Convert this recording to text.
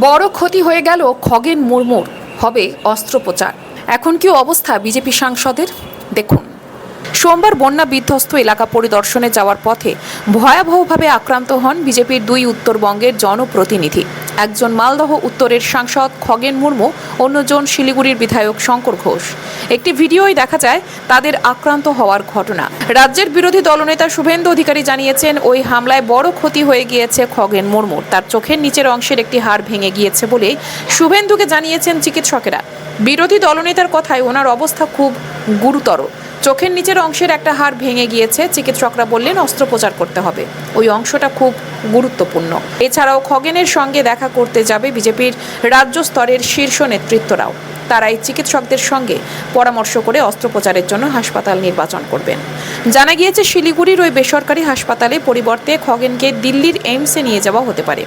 বড় ক্ষতি হয়ে গেল খগেন মুর্মুর হবে অস্ত্রোপচার। এখন কি অবস্থা বিজেপি সাংসদের? দেখুন। সোমবার বন্যা বিধ্বস্ত এলাকা পরিদর্শনে যাওয়ার পথে ভয়াবহভাবে আক্রান্ত হন বিজেপির দুই উত্তরবঙ্গের জনপ্রতিনিধি। একজন মালদহ উত্তরের সাংসদ খগেন মুর্মু, অন্যজন শিলিগুড়ির বিধায়ক শঙ্কর ঘোষ। একটি ভিডিওয় দেখা যায় তাদের আক্রান্ত হওয়ার ঘটনা। রাজ্যের বিরোধী দলনেতা শুভেন্দু অধিকারী জানিয়েছেন, ওই হামলায় বড় ক্ষতি হয়ে গিয়েছে খগেন মুর্মুর তার চোখের নিচের অংশের একটি হাড় ভেঙে গিয়েছে বলে শুভেন্দুকে জানিয়েছেন চিকিৎসকেরা। বিরোধী দলনেতার কথায় ওনার অবস্থা খুব গুরুতর। চোখের নিচের অংশের একটা হাড় ভেঙে গিয়েছে, চিকিৎসকরা বললেন অস্ত্রোপচার করতে হবে। ওই অংশটা খুব গুরুত্বপূর্ণ। এছাড়াও খগেনের সঙ্গে দেখা করতে যাবে বিজেপির রাজ্য স্তরের শীর্ষ নেতৃত্বরাও। তারা এই চিকিৎসকদের সঙ্গে পরামর্শ করে অস্ত্রোপচারের জন্য হাসপাতাল নির্বাচন করবেন। জানা গিয়েছে, শিলিগুড়ির ওই বেসরকারি হাসপাতালে পরিবর্তে খগেনকে দিল্লির এইমসে নিয়ে যাওয়া হতে পারে।